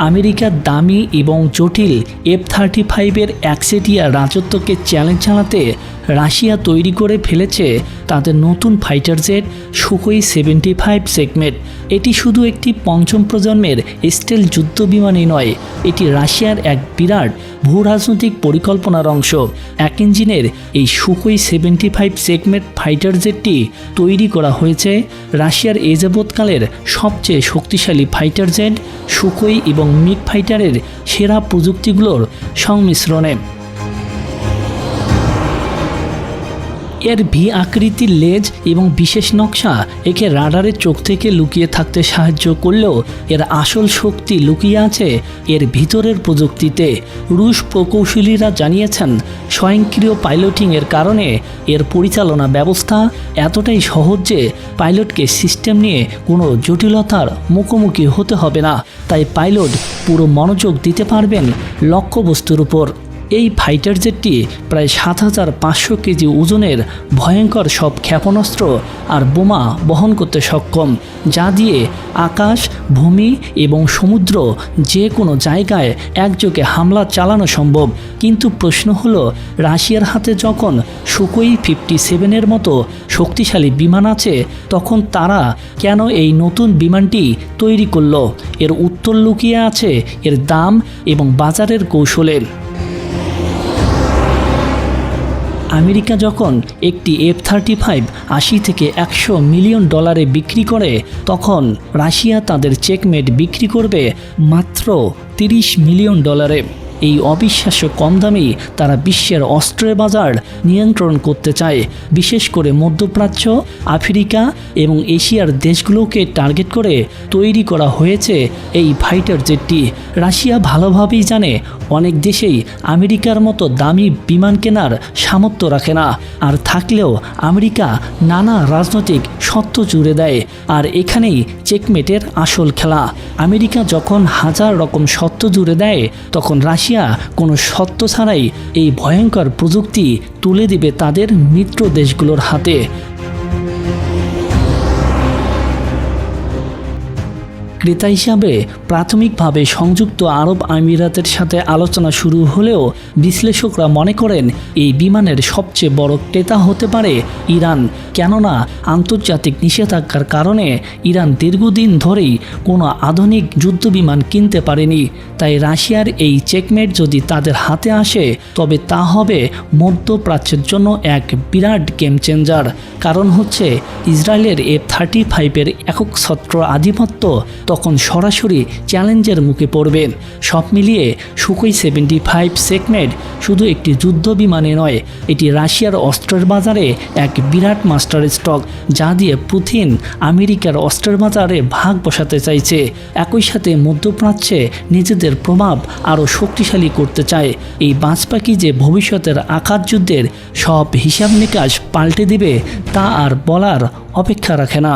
আমেরিকার দামি এবং জটিল এফ থার্টি ফাইভের একচেটিয়া রাজত্বকে চ্যালেঞ্জ জানাতে রাশিয়া তৈরি করে ফেলেছে তাদের নতুন fighter jet Sukhoi seventy five segment এটি শুধু একটি পঞ্চম প্রজন্মের স্টেল যুদ্ধ বিমানই নয়, এটি রাশিয়ার এক বিরাট ভূরাজনৈতিক পরিকল্পনার অংশ। এক ইঞ্জিনের এই Sukhoi seventy five segment fighter জেটটি তৈরি করা হয়েছে রাশিয়ার এ যাবৎকালের সবচেয়ে শক্তিশালী ফাইটার জেট সুখোই এবং মিগ ফাইটারের সেরা প্রযুক্তিগুলোর সংমিশ্রণে। এর ভি আকৃতির লেজ এবং বিশেষ নকশা একে রাডারের চোখ থেকে লুকিয়ে থাকতে সাহায্য করলেও এর আসল শক্তি লুকিয়ে আছে এর ভিতরের প্রযুক্তিতে। রুশ প্রকৌশলীরা জানিয়েছেন, স্বয়ংক্রিয় পাইলটিংয়ের কারণে এর পরিচালনা ব্যবস্থা এতটাই সহজ যে পাইলটকে সিস্টেম নিয়ে কোনো জটিলতার মুখোমুখি হতে হবে না। তাই পাইলট পুরো মনোযোগ দিতে পারবেন লক্ষ্যবস্তুর উপর। এই ফাইটার জেটটি প্রায় সাত হাজার পাঁচশো কেজি ওজনের ভয়ঙ্কর সব ক্ষেপণাস্ত্র আর বোমা বহন করতে সক্ষম, যা দিয়ে আকাশ, ভূমি এবং সমুদ্র যে কোনো জায়গায় একযোগে হামলা চালানো সম্ভব। কিন্তু প্রশ্ন হলো, রাশিয়ার হাতে যখন সুকোই ফিফটি সেভেনের মতো শক্তিশালী বিমান আছে, তখন তারা কেন এই নতুন বিমানটি তৈরি করল? এর উত্তর লুকিয়ে আছে এর দাম এবং বাজারের কৌশলে আমেরিকা যখন একটি এফ থার্টি ফাইভ আশি থেকে একশো মিলিয়ন ডলারে বিক্রি করে, তখন রাশিয়া তাদের চেকমেট বিক্রি করবে মাত্র তিরিশ মিলিয়ন ডলারে। এই অবিশ্বাস্য কম দামেই তারা বিশ্বের অস্ত্রের বাজার নিয়ন্ত্রণ করতে চায়, বিশেষ করে মধ্যপ্রাচ্য, আফ্রিকা এবং এশিয়ার দেশগুলোকে টার্গেট করে তৈরি করা হয়েছে এই ফাইটার জেটটি। রাশিয়া ভালোভাবেই জানে অনেক দেশেই আমেরিকার মতো দামি বিমান কেনার সামর্থ্য রাখে না, আর থাকলেও আমেরিকা নানা রাজনৈতিক সত্য জুড়ে দেয়, আর এখানেই চেকমেটের আসল খেলা। আমেরিকা যখন হাজার রকম সত্য জুড়ে দেয়, তখন রাশিয়া কোনো সত্য ছাড়াই এই ভয়ঙ্কর প্রযুক্তি তুলে দিবে তাদের মিত্র দেশগুলোর হাতে। ক্রেতা হিসাবে প্রাথমিকভাবে সংযুক্ত আরব আমিরাতের সাথে আলোচনা শুরু হলেও বিশ্লেষকরা মনে করেন, এই বিমানের সবচেয়ে বড় ক্রেতা হতে পারে ইরান। কেননা, আন্তর্জাতিক নিষেধাজ্ঞার কারণে ইরান দীর্ঘদিন ধরেই কোনো আধুনিক যুদ্ধ বিমান কিনতে পারেনি। তাই রাশিয়ার এই চেকমেট যদি তাদের হাতে আসে, তবে তা হবে মধ্যপ্রাচ্যের জন্য এক বিরাট গেম চেঞ্জার। কারণ হচ্ছে, ইসরায়েলের এফ থার্টি ফাইভের একক ছত্র আধিপত্য তখন সরাসরি চ্যালেঞ্জের মুখে পড়বে সব মিলিয়ে সুকই সেভেন্টি ফাইভ সেগমেন্ট শুধু একটি যুদ্ধ বিমানে নয়, এটি রাশিয়ার অস্ত্রের বাজারে এক বিরাট মাস্টার স্টক যা দিয়ে পুতিন আমেরিকার অস্ত্রের বাজারে ভাগ বসাতে চাইছে। একই সাথে মধ্যপ্রাচ্যে নিজেদের প্রভাব আরও শক্তিশালী করতে চায়। এই বাঁচপাখি যে ভবিষ্যতের আকার যুদ্ধের সব হিসাব নিকাশ পাল্টে দিবে, তা আর বলার অপেক্ষা রাখে না।